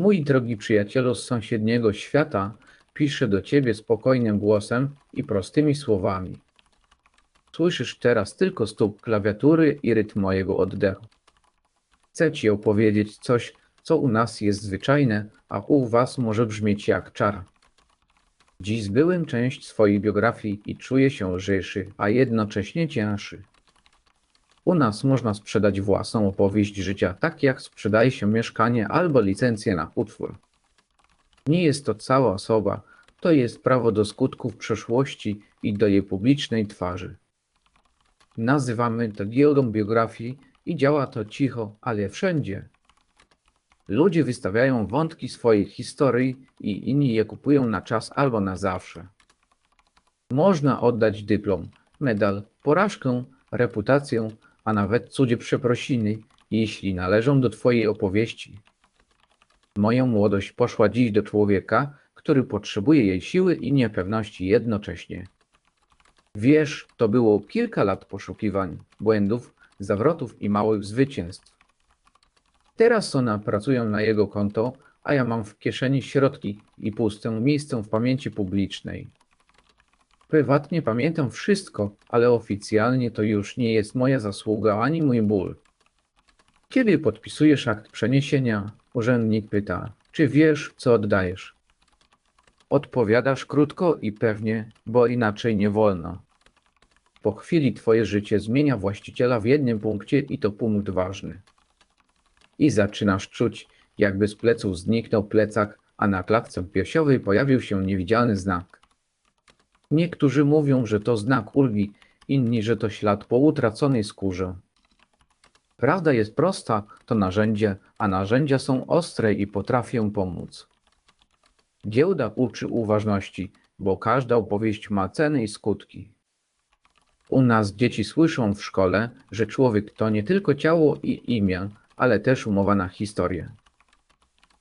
Mój drogi przyjacielu z sąsiedniego świata pisze do ciebie spokojnym głosem i prostymi słowami. Słyszysz teraz tylko stuk klawiatury i rytm mojego oddechu. Chcę ci opowiedzieć coś, co u nas jest zwyczajne, a u was może brzmieć jak czar. Dziś zbyłem część swojej biografii i czuję się lżejszy, a jednocześnie cięższy. U nas można sprzedać własną opowieść życia, tak jak sprzedaje się mieszkanie albo licencję na utwór. Nie jest to cała osoba, to jest prawo do skutków przeszłości i do jej publicznej twarzy. Nazywamy to giełdą biografii i działa to cicho, ale wszędzie. Ludzie wystawiają wątki swojej historii i inni je kupują na czas albo na zawsze. Można oddać dyplom, medal, porażkę, reputację, a nawet cudzie przeprosiny, jeśli należą do Twojej opowieści. Moja młodość poszła dziś do człowieka, który potrzebuje jej siły i niepewności jednocześnie. Wiesz, to było kilka lat poszukiwań, błędów, zawrotów i małych zwycięstw. Teraz one pracują na jego konto, a ja mam w kieszeni środki i puste miejsce w pamięci publicznej. Prywatnie pamiętam wszystko, ale oficjalnie to już nie jest moja zasługa ani mój ból. Kiedy podpisujesz akt przeniesienia, urzędnik pyta, czy wiesz, co oddajesz. Odpowiadasz krótko i pewnie, bo inaczej nie wolno. Po chwili twoje życie zmienia właściciela w jednym punkcie i to punkt ważny. I zaczynasz czuć, jakby z pleców zniknął plecak, a na klatce piersiowej pojawił się niewidzialny znak. Niektórzy mówią, że to znak ulgi, inni, że to ślad po utraconej skórze. Prawda jest prosta, to narzędzie, a narzędzia są ostre i potrafią pomóc. Giełda uczy uważności, bo każda opowieść ma ceny i skutki. U nas dzieci słyszą w szkole, że człowiek to nie tylko ciało i imię, ale też umowa na historię.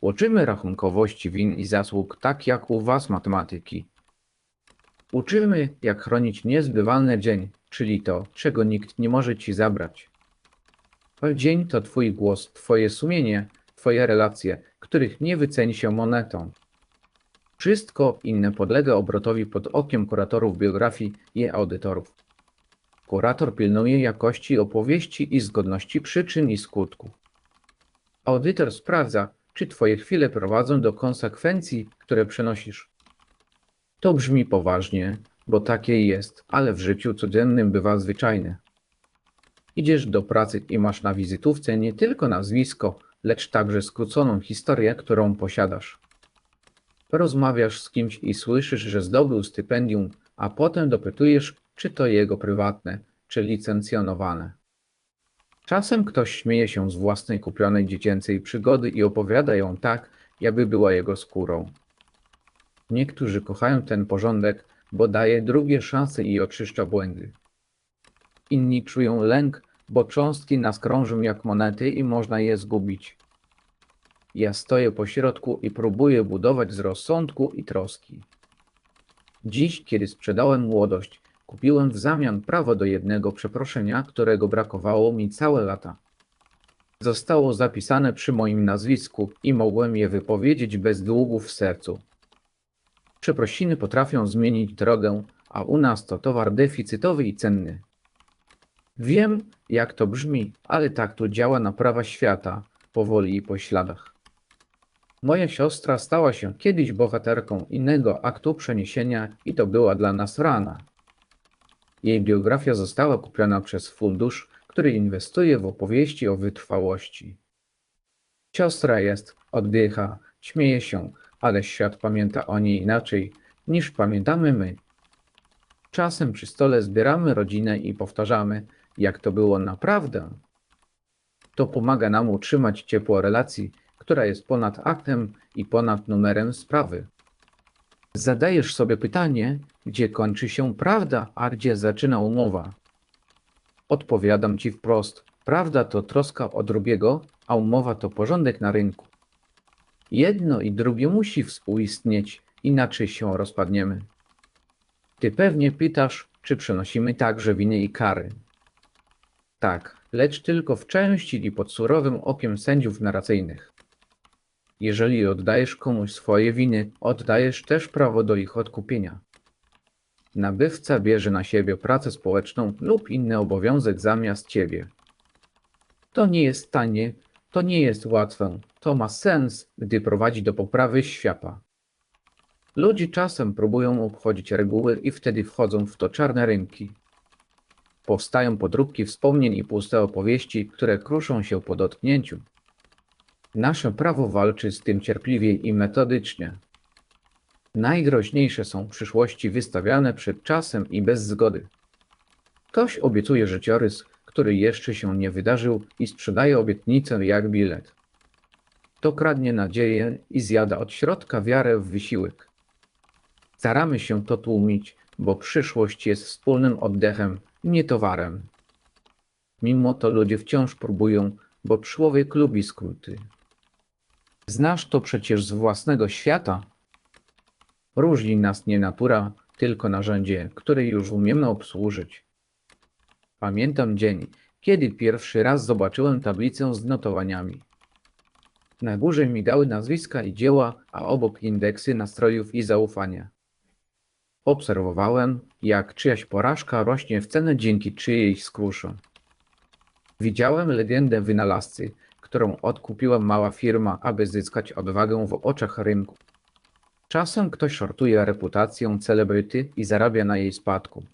Uczymy rachunkowości win i zasług tak jak u was matematyki. Uczymy, jak chronić niezbywalny dzień, czyli to, czego nikt nie może ci zabrać. Dzień to twój głos, twoje sumienie, twoje relacje, których nie wyceni się monetą. Wszystko inne podlega obrotowi pod okiem kuratorów biografii i audytorów. Kurator pilnuje jakości opowieści i zgodności przyczyn i skutków. Audytor sprawdza, czy twoje chwile prowadzą do konsekwencji, które przenosisz. To brzmi poważnie, bo takie jest, ale w życiu codziennym bywa zwyczajne. Idziesz do pracy i masz na wizytówce nie tylko nazwisko, lecz także skróconą historię, którą posiadasz. Rozmawiasz z kimś i słyszysz, że zdobył stypendium, a potem dopytujesz, czy to jego prywatne, czy licencjonowane. Czasem ktoś śmieje się z własnej kupionej dziecięcej przygody i opowiada ją tak, jakby była jego skórą. Niektórzy kochają ten porządek, bo daje drugie szanse i oczyszcza błędy. Inni czują lęk, bo cząstki nas krążą jak monety i można je zgubić. Ja stoję po środku i próbuję budować z rozsądku i troski. Dziś, kiedy sprzedałem młodość, kupiłem w zamian prawo do jednego przeproszenia, którego brakowało mi całe lata. Zostało zapisane przy moim nazwisku i mogłem je wypowiedzieć bez długów w sercu. Przeprosiny potrafią zmienić drogę, a u nas to towar deficytowy i cenny. Wiem, jak to brzmi, ale tak to działa naprawa świata, powoli i po śladach. Moja siostra stała się kiedyś bohaterką innego aktu przeniesienia i to była dla nas rana. Jej biografia została kupiona przez fundusz, który inwestuje w opowieści o wytrwałości. Siostra jest, oddycha, śmieje się, ale świat pamięta o niej inaczej niż pamiętamy my. Czasem przy stole zbieramy rodzinę i powtarzamy, jak to było naprawdę. To pomaga nam utrzymać ciepło relacji, która jest ponad aktem i ponad numerem sprawy. Zadajesz sobie pytanie, gdzie kończy się prawda, a gdzie zaczyna umowa. Odpowiadam ci wprost: prawda to troska o drugiego, a umowa to porządek na rynku. Jedno i drugie musi współistnieć, inaczej się rozpadniemy. Ty pewnie pytasz, czy przenosimy także winy i kary. Tak, lecz tylko w części i pod surowym okiem sędziów narracyjnych. Jeżeli oddajesz komuś swoje winy, oddajesz też prawo do ich odkupienia. Nabywca bierze na siebie pracę społeczną lub inny obowiązek zamiast ciebie. To nie jest tanie, to nie jest łatwe, to ma sens, gdy prowadzi do poprawy świata. Ludzie czasem próbują obchodzić reguły i wtedy wchodzą w to czarne rynki. Powstają podróbki wspomnień i puste opowieści, które kruszą się po dotknięciu. Nasze prawo walczy z tym cierpliwie i metodycznie. Najgroźniejsze są przyszłości wystawiane przed czasem i bez zgody. Ktoś obiecuje życiorys, który jeszcze się nie wydarzył i sprzedaje obietnicę jak bilet. To kradnie nadzieję i zjada od środka wiarę w wysiłek. Staramy się to tłumić, bo przyszłość jest wspólnym oddechem, nie towarem. Mimo to ludzie wciąż próbują, bo człowiek lubi skróty. Znasz to przecież z własnego świata. Różni nas nie natura, tylko narzędzie, które już umiemy obsłużyć. Pamiętam dzień, kiedy pierwszy raz zobaczyłem tablicę z notowaniami. Na górze migały nazwiska i dzieła, a obok indeksy nastrojów i zaufania. Obserwowałem, jak czyjaś porażka rośnie w cenę dzięki czyjejś skruszy. Widziałem legendę wynalazcy, którą odkupiła mała firma, aby zyskać odwagę w oczach rynku. Czasem ktoś szortuje reputację celebryty i zarabia na jej spadku.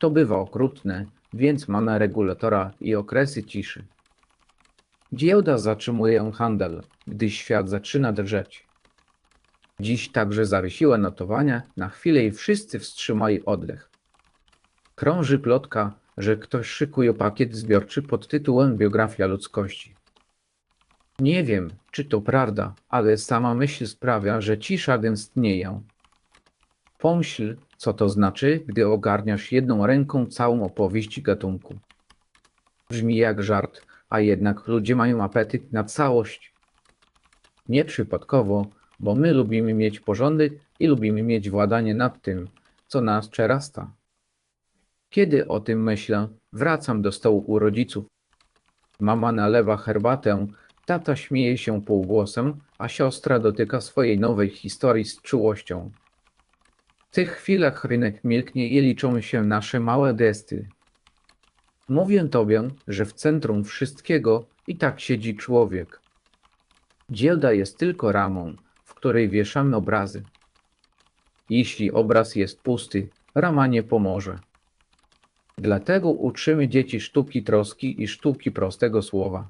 To bywa okrutne, więc ma na regulatora i okresy ciszy. Giełda zatrzymuje handel, gdy świat zaczyna drżeć. Dziś także zawiesiła notowania na chwilę i wszyscy wstrzymali oddech. Krąży plotka, że ktoś szykuje pakiet zbiorczy pod tytułem Biografia ludzkości. Nie wiem, czy to prawda, ale sama myśl sprawia, że cisza gęstnieje. Pomyśl, co to znaczy, gdy ogarniasz jedną ręką całą opowieść gatunku. Brzmi jak żart, a jednak ludzie mają apetyt na całość. Nieprzypadkowo, bo my lubimy mieć porządek i lubimy mieć władanie nad tym, co nas przerasta. Kiedy o tym myślę, wracam do stołu u rodziców. Mama nalewa herbatę, tata śmieje się półgłosem, a siostra dotyka swojej nowej historii z czułością. W tych chwilach rynek milknie i liczą się nasze małe gesty. Mówię tobie, że w centrum wszystkiego i tak siedzi człowiek. Giełda jest tylko ramą, w której wieszamy obrazy. Jeśli obraz jest pusty, rama nie pomoże. Dlatego uczymy dzieci sztuki troski i sztuki prostego słowa.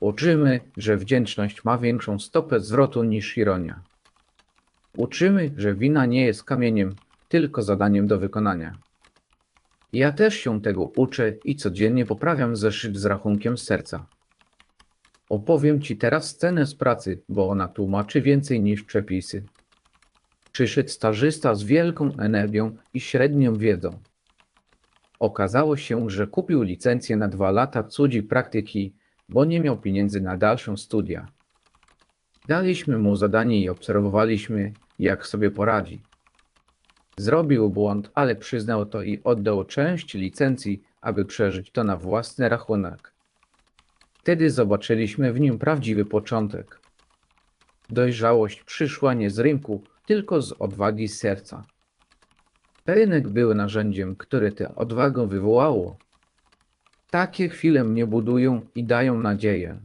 Uczymy, że wdzięczność ma większą stopę zwrotu niż ironia. Uczymy, że wina nie jest kamieniem, tylko zadaniem do wykonania. Ja też się tego uczę i codziennie poprawiam zeszyt z rachunkiem serca. Opowiem Ci teraz scenę z pracy, bo ona tłumaczy więcej niż przepisy. Przyszedł stażysta z wielką energią i średnią wiedzą. Okazało się, że kupił licencję na dwa lata cudzi praktyki, bo nie miał pieniędzy na dalsze studia. Daliśmy mu zadanie i obserwowaliśmy, jak sobie poradzi. Zrobił błąd, ale przyznał to i oddał część licencji, aby przeżyć to na własny rachunek. Wtedy zobaczyliśmy w nim prawdziwy początek. Dojrzałość przyszła nie z rynku, tylko z odwagi serca. Rynek był narzędziem, które tę odwagę wywołało. Takie chwile mnie budują i dają nadzieję.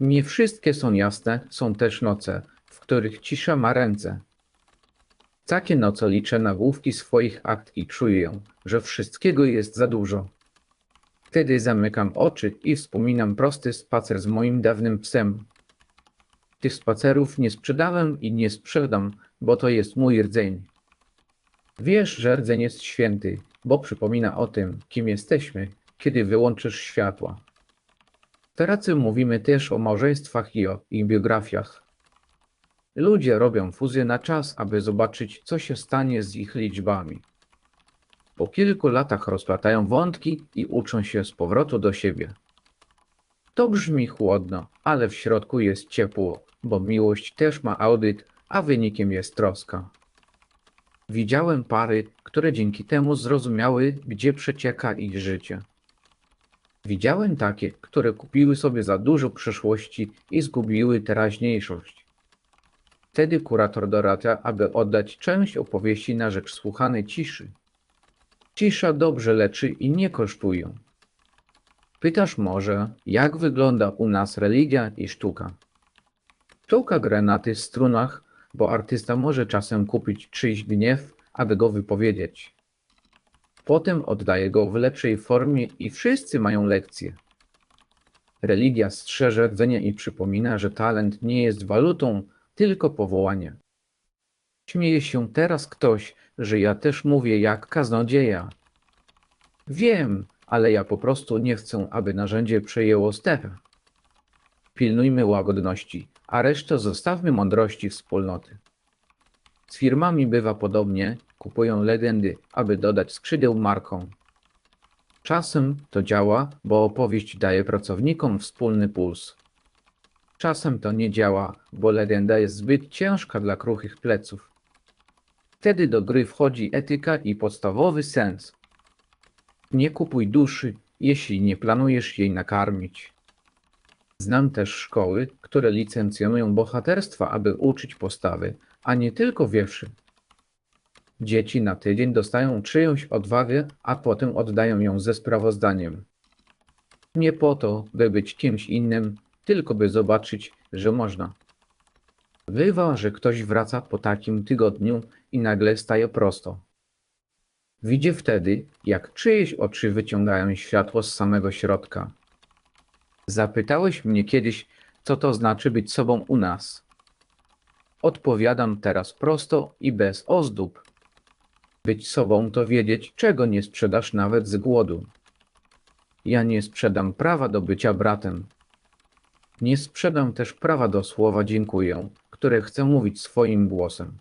Nie wszystkie są jasne, są też noce, w których cisza ma ręce. Takie noce liczę na główki swoich akt i czuję, że wszystkiego jest za dużo. Wtedy zamykam oczy i wspominam prosty spacer z moim dawnym psem. Tych spacerów nie sprzedałem i nie sprzedam, bo to jest mój rdzeń. Wiesz, że rdzeń jest święty, bo przypomina o tym, kim jesteśmy, kiedy wyłączysz światła. Pracy mówimy też o małżeństwach i o ich biografiach. Ludzie robią fuzję na czas, aby zobaczyć, co się stanie z ich liczbami. Po kilku latach rozplatają wątki i uczą się z powrotu do siebie. To brzmi chłodno, ale w środku jest ciepło, bo miłość też ma audyt, a wynikiem jest troska. Widziałem pary, które dzięki temu zrozumiały, gdzie przecieka ich życie. Widziałem takie, które kupiły sobie za dużo przeszłości i zgubiły teraźniejszość. Wtedy kurator doradza, aby oddać część opowieści na rzecz słuchanej ciszy. Cisza dobrze leczy i nie kosztuje. Pytasz może, jak wygląda u nas religia i sztuka? Sztuka gra na tych strunach, bo artysta może czasem kupić czyjś gniew, aby go wypowiedzieć. Potem oddaje go w lepszej formie i wszyscy mają lekcję. Religia strzeże rdzenia i przypomina, że talent nie jest walutą, tylko powołanie. Śmieje się teraz ktoś, że ja też mówię jak kaznodzieja. Wiem, ale ja po prostu nie chcę, aby narzędzie przejęło sterę. Pilnujmy łagodności, a resztę zostawmy mądrości wspólnoty. Z firmami bywa podobnie, kupują legendy, aby dodać skrzydeł markom. Czasem to działa, bo opowieść daje pracownikom wspólny puls. Czasem to nie działa, bo legenda jest zbyt ciężka dla kruchych pleców. Wtedy do gry wchodzi etyka i podstawowy sens. Nie kupuj duszy, jeśli nie planujesz jej nakarmić. Znam też szkoły, które licencjonują bohaterstwa, aby uczyć postawy, a nie tylko wierszy. Dzieci na tydzień dostają czyjąś odwagę, a potem oddają ją ze sprawozdaniem. Nie po to, by być kimś innym, tylko by zobaczyć, że można. Bywa, że ktoś wraca po takim tygodniu i nagle staje prosto. Widzi wtedy, jak czyjeś oczy wyciągają światło z samego środka. Zapytałeś mnie kiedyś, co to znaczy być sobą u nas. Odpowiadam teraz prosto i bez ozdób. Być sobą to wiedzieć, czego nie sprzedasz nawet z głodu. Ja nie sprzedam prawa do bycia bratem. Nie sprzedam też prawa do słowa dziękuję, które chcę mówić swoim głosem.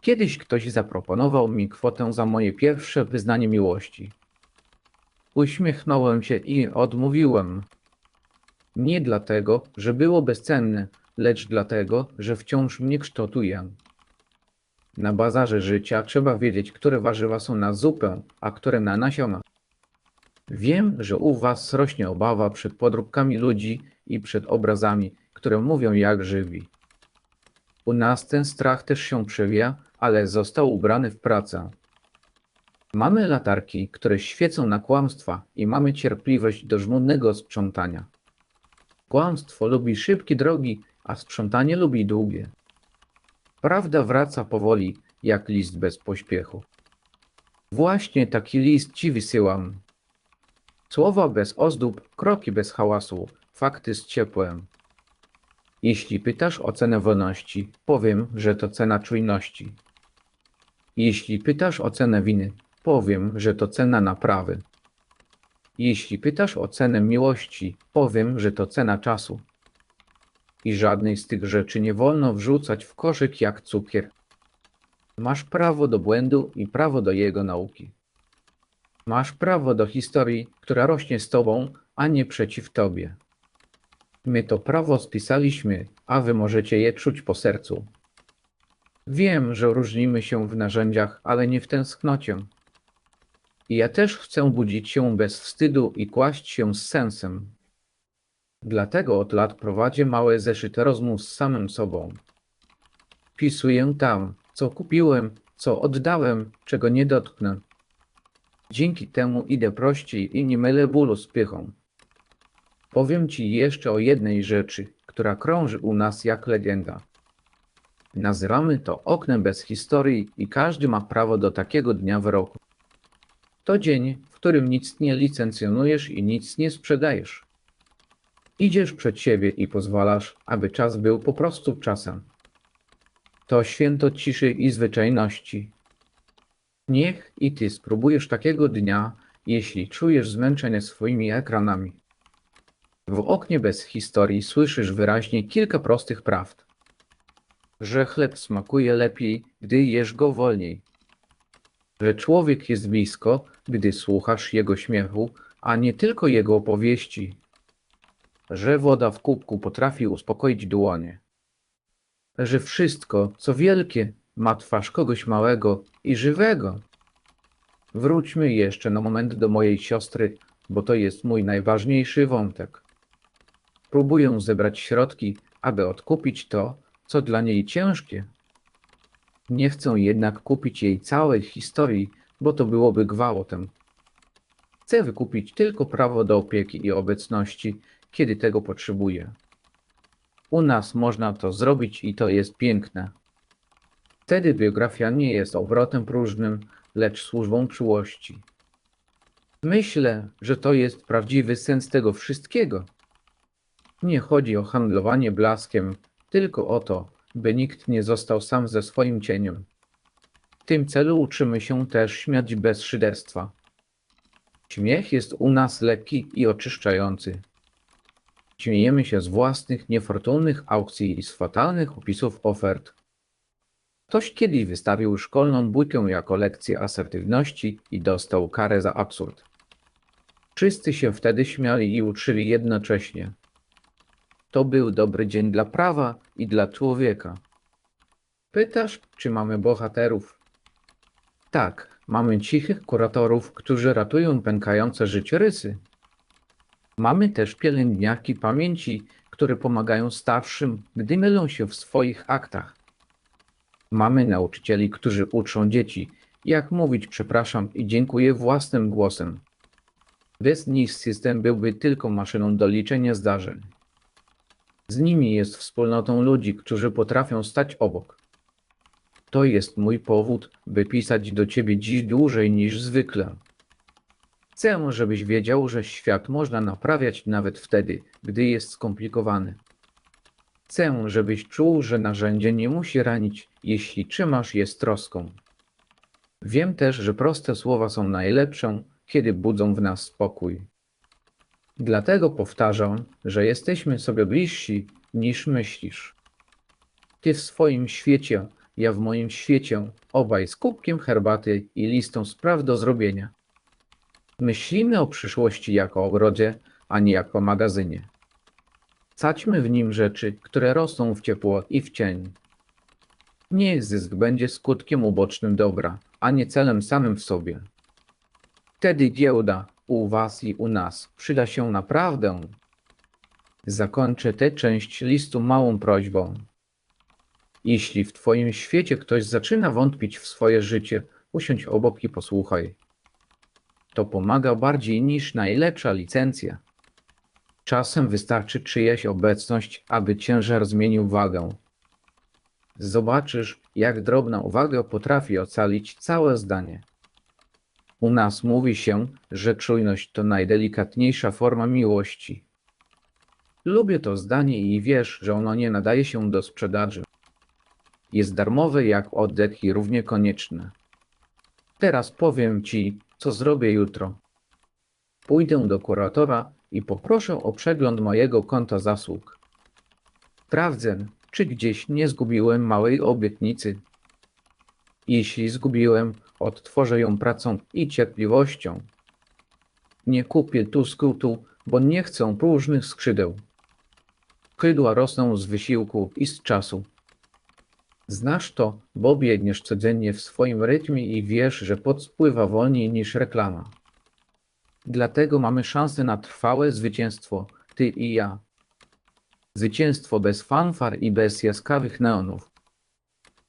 Kiedyś ktoś zaproponował mi kwotę za moje pierwsze wyznanie miłości. Uśmiechnąłem się i odmówiłem. Nie dlatego, że było bezcenne, lecz dlatego, że wciąż mnie kształtuje. Na bazarze życia trzeba wiedzieć, które warzywa są na zupę, a które na nasiona. Wiem, że u Was rośnie obawa przed podróbkami ludzi i przed obrazami, które mówią jak żywi. U nas ten strach też się przewija, ale został ubrany w pracę. Mamy latarki, które świecą na kłamstwa i mamy cierpliwość do żmudnego sprzątania. Kłamstwo lubi szybkie drogi, a sprzątanie lubi długie. Prawda wraca powoli, jak list bez pośpiechu. Właśnie taki list ci wysyłam. Słowa bez ozdób, kroki bez hałasu, fakty z ciepłem. Jeśli pytasz o cenę wolności, powiem, że to cena czujności. Jeśli pytasz o cenę winy, powiem, że to cena naprawy. Jeśli pytasz o cenę miłości, powiem, że to cena czasu. I żadnej z tych rzeczy nie wolno wrzucać w koszyk jak cukier. Masz prawo do błędu i prawo do jego nauki. Masz prawo do historii, która rośnie z tobą, a nie przeciw tobie. My to prawo spisaliśmy, a wy możecie je czuć po sercu. Wiem, że różnimy się w narzędziach, ale nie w tęsknocie. I ja też chcę budzić się bez wstydu i kłaść się z sensem. Dlatego od lat prowadzę małe zeszyty rozmów z samym sobą. Pisuję tam, co kupiłem, co oddałem, czego nie dotknę. Dzięki temu idę prościej i nie mylę bólu z pychą. Powiem ci jeszcze o jednej rzeczy, która krąży u nas jak legenda. Nazywamy to oknem bez historii i każdy ma prawo do takiego dnia w roku. To dzień, w którym nic nie licencjonujesz i nic nie sprzedajesz. Idziesz przed siebie i pozwalasz, aby czas był po prostu czasem. To święto ciszy i zwyczajności. Niech i ty spróbujesz takiego dnia, jeśli czujesz zmęczenie swoimi ekranami. W oknie bez historii słyszysz wyraźnie kilka prostych prawd. Że chleb smakuje lepiej, gdy jesz go wolniej. Że człowiek jest blisko, gdy słuchasz jego śmiechu, a nie tylko jego opowieści. Że woda w kubku potrafi uspokoić dłonie. Że wszystko, co wielkie, ma twarz kogoś małego i żywego. Wróćmy jeszcze na moment do mojej siostry, bo to jest mój najważniejszy wątek. Próbuję zebrać środki, aby odkupić to, co dla niej ciężkie. Nie chcę jednak kupić jej całej historii, bo to byłoby gwałtem. Chcę wykupić tylko prawo do opieki i obecności, kiedy tego potrzebuje. U nas można to zrobić i to jest piękne. Wtedy biografia nie jest obrotem próżnym, lecz służbą czułości. Myślę, że to jest prawdziwy sens tego wszystkiego. Nie chodzi o handlowanie blaskiem, tylko o to, by nikt nie został sam ze swoim cieniem. W tym celu uczymy się też śmiać bez szyderstwa. Śmiech jest u nas lekki i oczyszczający. Śmiejemy się z własnych niefortunnych aukcji i z fatalnych opisów ofert. Ktoś kiedyś wystawił szkolną bójkę jako lekcję asertywności i dostał karę za absurd. Wszyscy się wtedy śmiali i uczyli jednocześnie. To był dobry dzień dla prawa i dla człowieka. Pytasz, czy mamy bohaterów? Tak, mamy cichych kuratorów, którzy ratują pękające życiorysy. Mamy też pielęgniarki pamięci, które pomagają starszym, gdy mylą się w swoich aktach. Mamy nauczycieli, którzy uczą dzieci, jak mówić przepraszam i dziękuję własnym głosem. Bez nich system byłby tylko maszyną do liczenia zdarzeń. Z nimi jest wspólnotą ludzi, którzy potrafią stać obok. To jest mój powód, by pisać do ciebie dziś dłużej niż zwykle. Chcę, żebyś wiedział, że świat można naprawiać nawet wtedy, gdy jest skomplikowany. Chcę, żebyś czuł, że narzędzie nie musi ranić, jeśli trzymasz je z troską. Wiem też, że proste słowa są najlepsze, kiedy budzą w nas spokój. Dlatego powtarzam, że jesteśmy sobie bliżsi niż myślisz. Ty w swoim świecie, ja w moim świecie, obaj z kubkiem herbaty i listą spraw do zrobienia. Myślimy o przyszłości jako o ogrodzie, a nie jako magazynie. Sadźmy w nim rzeczy, które rosną w ciepło i w cień. Niech zysk będzie skutkiem ubocznym dobra, a nie celem samym w sobie. Wtedy giełda u was i u nas przyda się naprawdę. Zakończę tę część listu małą prośbą. Jeśli w twoim świecie ktoś zaczyna wątpić w swoje życie, usiądź obok i posłuchaj. To pomaga bardziej niż najlepsza licencja. Czasem wystarczy czyjaś obecność, aby ciężar zmienił wagę. Zobaczysz, jak drobna uwaga potrafi ocalić całe zdanie. U nas mówi się, że czujność to najdelikatniejsza forma miłości. Lubię to zdanie i wiesz, że ono nie nadaje się do sprzedaży. Jest darmowe jak oddech i równie konieczne. Teraz powiem ci, co zrobię jutro. Pójdę do kuratora i poproszę o przegląd mojego konta zasług. Sprawdzę, czy gdzieś nie zgubiłem małej obietnicy. Jeśli zgubiłem, odtworzę ją pracą i cierpliwością. Nie kupię tu skrótu, bo nie chcę próżnych skrzydeł. Skrzydła rosną z wysiłku i z czasu. Znasz to, bo biegniesz codziennie w swoim rytmie i wiesz, że pot spływa wolniej niż reklama. Dlatego mamy szansę na trwałe zwycięstwo, ty i ja. Zwycięstwo bez fanfar i bez jaskrawych neonów.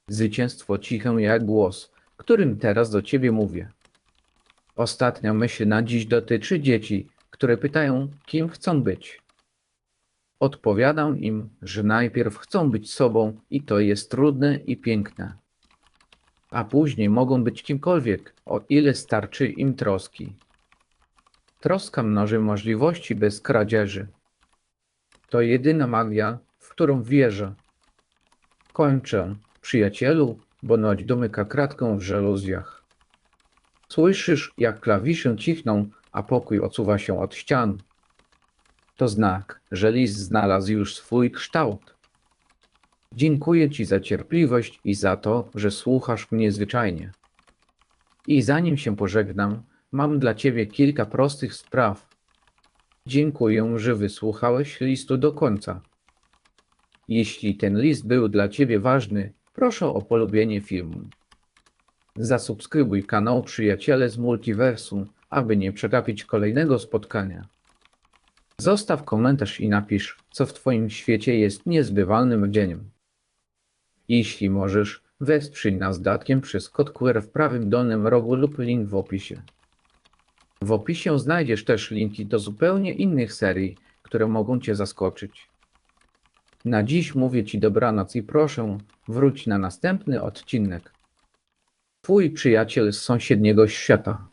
Zwycięstwo ciche jak głos, którym teraz do ciebie mówię. Ostatnia myśl na dziś dotyczy dzieci, które pytają, kim chcą być. Odpowiadam im, że najpierw chcą być sobą i to jest trudne i piękne. A później mogą być kimkolwiek, o ile starczy im troski. Troska mnoży możliwości bez kradzieży. To jedyna magia, w którą wierzę. Kończę, przyjacielu, bo noć domyka kratkę w żaluzjach. Słyszysz, jak klawisze cichną, a pokój odsuwa się od ścian. To znak, że list znalazł już swój kształt. Dziękuję Ci za cierpliwość i za to, że słuchasz mnie zwyczajnie. I zanim się pożegnam, mam dla Ciebie kilka prostych spraw. Dziękuję, że wysłuchałeś listu do końca. Jeśli ten list był dla Ciebie ważny, proszę o polubienie filmu. Zasubskrybuj kanał Przyjaciele z Multiversum, aby nie przegapić kolejnego spotkania. Zostaw komentarz i napisz, co w Twoim świecie jest niezbywalnym dzeniem. Jeśli możesz, wesprzyj nas datkiem przez kod QR w prawym dolnym rogu lub link w opisie. W opisie znajdziesz też linki do zupełnie innych serii, które mogą Cię zaskoczyć. Na dziś mówię Ci dobranoc i proszę, wróć na następny odcinek. Twój przyjaciel z sąsiedniego świata.